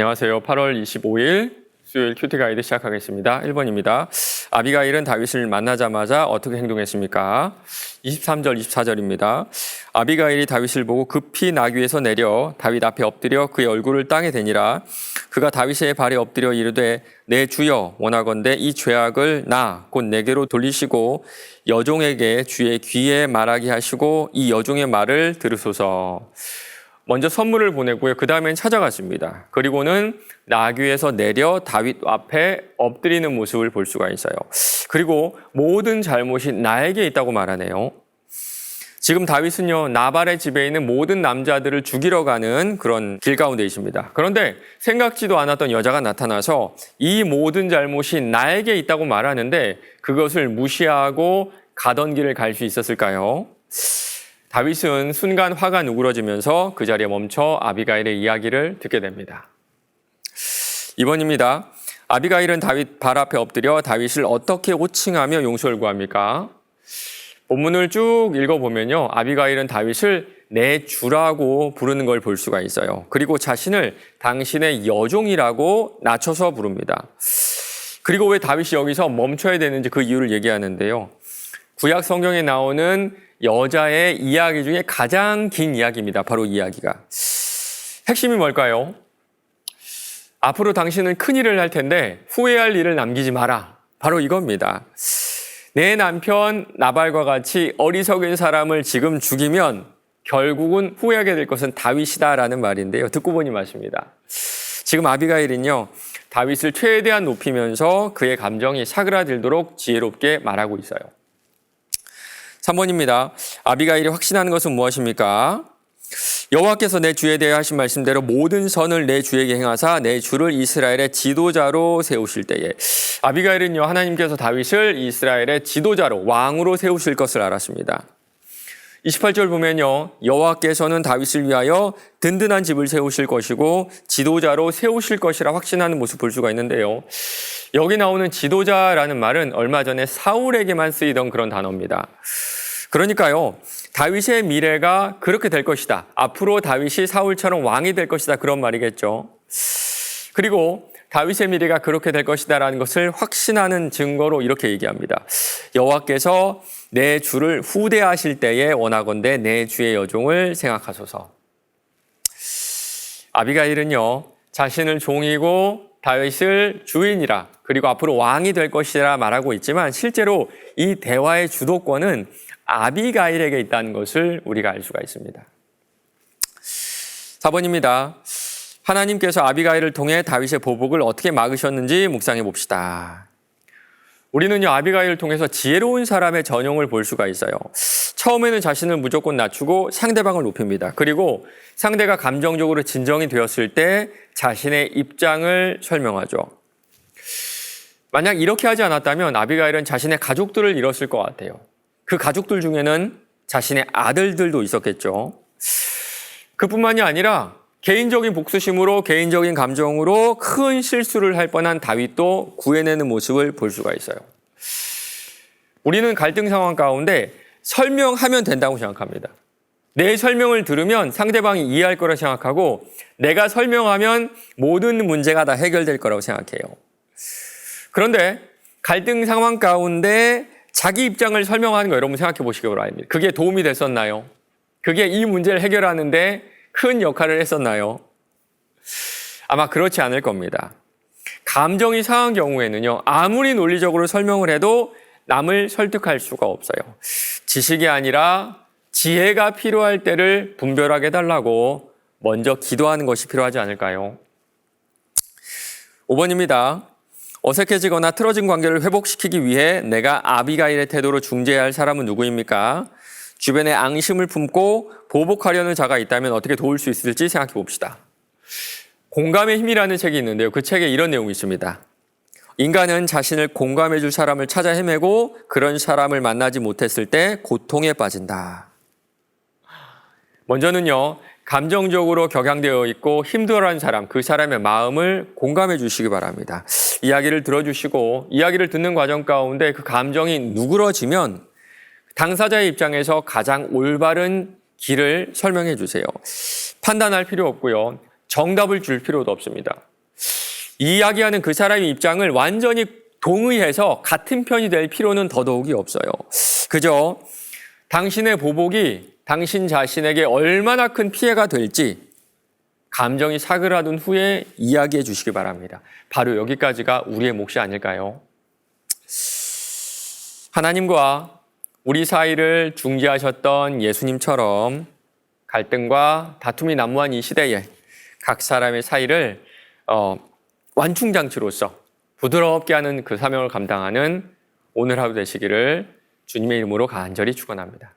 안녕하세요. 8월 25일 수요일 큐티 가이드 시작하겠습니다. 1번입니다. 아비가일은 다윗을 만나자마자 어떻게 행동했습니까? 23절, 24절입니다. 아비가일이 다윗을 보고 급히 나귀에서 내려 다윗 앞에 엎드려 그의 얼굴을 땅에 대니라. 그가 다윗의 발에 엎드려 이르되 내 주여 원하건대 이 죄악을 나 곧 내게로 돌리시고 여종에게 주의 귀에 말하게 하시고 이 여종의 말을 들으소서. 먼저 선물을 보내고요. 그 다음엔 찾아갔습니다. 그리고는 나귀에서 내려 다윗 앞에 엎드리는 모습을 볼 수가 있어요. 그리고 모든 잘못이 나에게 있다고 말하네요. 지금 다윗은요, 나발의 집에 있는 모든 남자들을 죽이러 가는 그런 길 가운데 있습니다. 그런데 생각지도 않았던 여자가 나타나서 이 모든 잘못이 나에게 있다고 말하는데 그것을 무시하고 가던 길을 갈 수 있었을까요? 다윗은 순간 화가 누그러지면서 그 자리에 멈춰 아비가일의 이야기를 듣게 됩니다. 2번입니다. 아비가일은 다윗 발 앞에 엎드려 다윗을 어떻게 호칭하며 용서를 구합니까? 본문을 쭉 읽어보면요. 아비가일은 다윗을 내 주라고 부르는 걸 볼 수가 있어요. 그리고 자신을 당신의 여종이라고 낮춰서 부릅니다. 그리고 왜 다윗이 여기서 멈춰야 되는지 그 이유를 얘기하는데요. 구약 성경에 나오는 여자의 이야기 중에 가장 긴 이야기입니다. 바로 이 이야기가. 핵심이 뭘까요? 앞으로 당신은 큰 일을 할 텐데 후회할 일을 남기지 마라. 바로 이겁니다. 내 남편 나발과 같이 어리석은 사람을 지금 죽이면 결국은 후회하게 될 것은 다윗이다라는 말인데요. 듣고 보니 맞습니다. 지금 아비가일은요, 다윗을 최대한 높이면서 그의 감정이 사그라들도록 지혜롭게 말하고 있어요. 3번입니다. 아비가일이 확신하는 것은 무엇입니까? 여호와께서 내 주에 대해 하신 말씀대로 모든 선을 내 주에게 행하사 내 주를 이스라엘의 지도자로 세우실 때에 아비가일은요 하나님께서 다윗을 이스라엘의 지도자로 왕으로 세우실 것을 알았습니다. 28절 보면요 여호와께서는 다윗을 위하여 든든한 집을 세우실 것이고 지도자로 세우실 것이라 확신하는 모습 볼 수가 있는데요. 여기 나오는 지도자라는 말은 얼마 전에 사울에게만 쓰이던 그런 단어입니다. 그러니까요, 다윗의 미래가 그렇게 될 것이다. 앞으로 다윗이 사울처럼 왕이 될 것이다. 그런 말이겠죠. 그리고 다윗의 미래가 그렇게 될 것이다라는 것을 확신하는 증거로 이렇게 얘기합니다. 여호와께서 내 주를 후대하실 때에 원하건대 내 주의 여종을 생각하소서. 아비가일은요, 자신을 종이고 다윗을 주인이라 그리고 앞으로 왕이 될 것이라 말하고 있지만 실제로 이 대화의 주도권은 아비가일에게 있다는 것을 우리가 알 수가 있습니다. 4번입니다. 하나님께서 아비가일을 통해 다윗의 보복을 어떻게 막으셨는지 묵상해 봅시다. 우리는요, 아비가일을 통해서 지혜로운 사람의 전형을 볼 수가 있어요. 처음에는 자신을 무조건 낮추고 상대방을 높입니다. 그리고 상대가 감정적으로 진정이 되었을 때 자신의 입장을 설명하죠. 만약 이렇게 하지 않았다면 아비가일은 자신의 가족들을 잃었을 것 같아요. 그 가족들 중에는 자신의 아들들도 있었겠죠. 그뿐만이 아니라 개인적인 복수심으로 개인적인 감정으로 큰 실수를 할 뻔한 다윗도 구해내는 모습을 볼 수가 있어요. 우리는 갈등 상황 가운데 설명하면 된다고 생각합니다. 내 설명을 들으면 상대방이 이해할 거라 생각하고 내가 설명하면 모든 문제가 다 해결될 거라고 생각해요. 그런데 갈등 상황 가운데 자기 입장을 설명하는 거 여러분 생각해 보시기 바랍니다. 그게 도움이 됐었나요? 그게 이 문제를 해결하는데 큰 역할을 했었나요? 아마 그렇지 않을 겁니다. 감정이 상한 경우에는요, 아무리 논리적으로 설명을 해도 남을 설득할 수가 없어요. 지식이 아니라 지혜가 필요할 때를 분별하게 해달라고 먼저 기도하는 것이 필요하지 않을까요? 5번입니다. 어색해지거나 틀어진 관계를 회복시키기 위해 내가 아비가일의 태도로 중재해야 할 사람은 누구입니까? 주변에 앙심을 품고 보복하려는 자가 있다면 어떻게 도울 수 있을지 생각해 봅시다. 공감의 힘이라는 책이 있는데요. 그 책에 이런 내용이 있습니다. 인간은 자신을 공감해 줄 사람을 찾아 헤매고 그런 사람을 만나지 못했을 때 고통에 빠진다. 먼저는요, 감정적으로 격양되어 있고 힘들어하는 사람, 그 사람의 마음을 공감해 주시기 바랍니다. 이야기를 들어주시고 이야기를 듣는 과정 가운데 그 감정이 누그러지면 당사자의 입장에서 가장 올바른 길을 설명해 주세요. 판단할 필요 없고요. 정답을 줄 필요도 없습니다. 이야기하는 그 사람의 입장을 완전히 동의해서 같은 편이 될 필요는 더더욱이 없어요. 그저 당신의 보복이 당신 자신에게 얼마나 큰 피해가 될지 감정이 사그라든 후에 이야기해 주시기 바랍니다. 바로 여기까지가 우리의 몫이 아닐까요? 하나님과 우리 사이를 중재하셨던 예수님처럼 갈등과 다툼이 난무한 이 시대에 각 사람의 사이를 어, 완충장치로서 부드럽게 하는 그 사명을 감당하는 오늘 하루 되시기를 주님의 이름으로 간절히 축원합니다.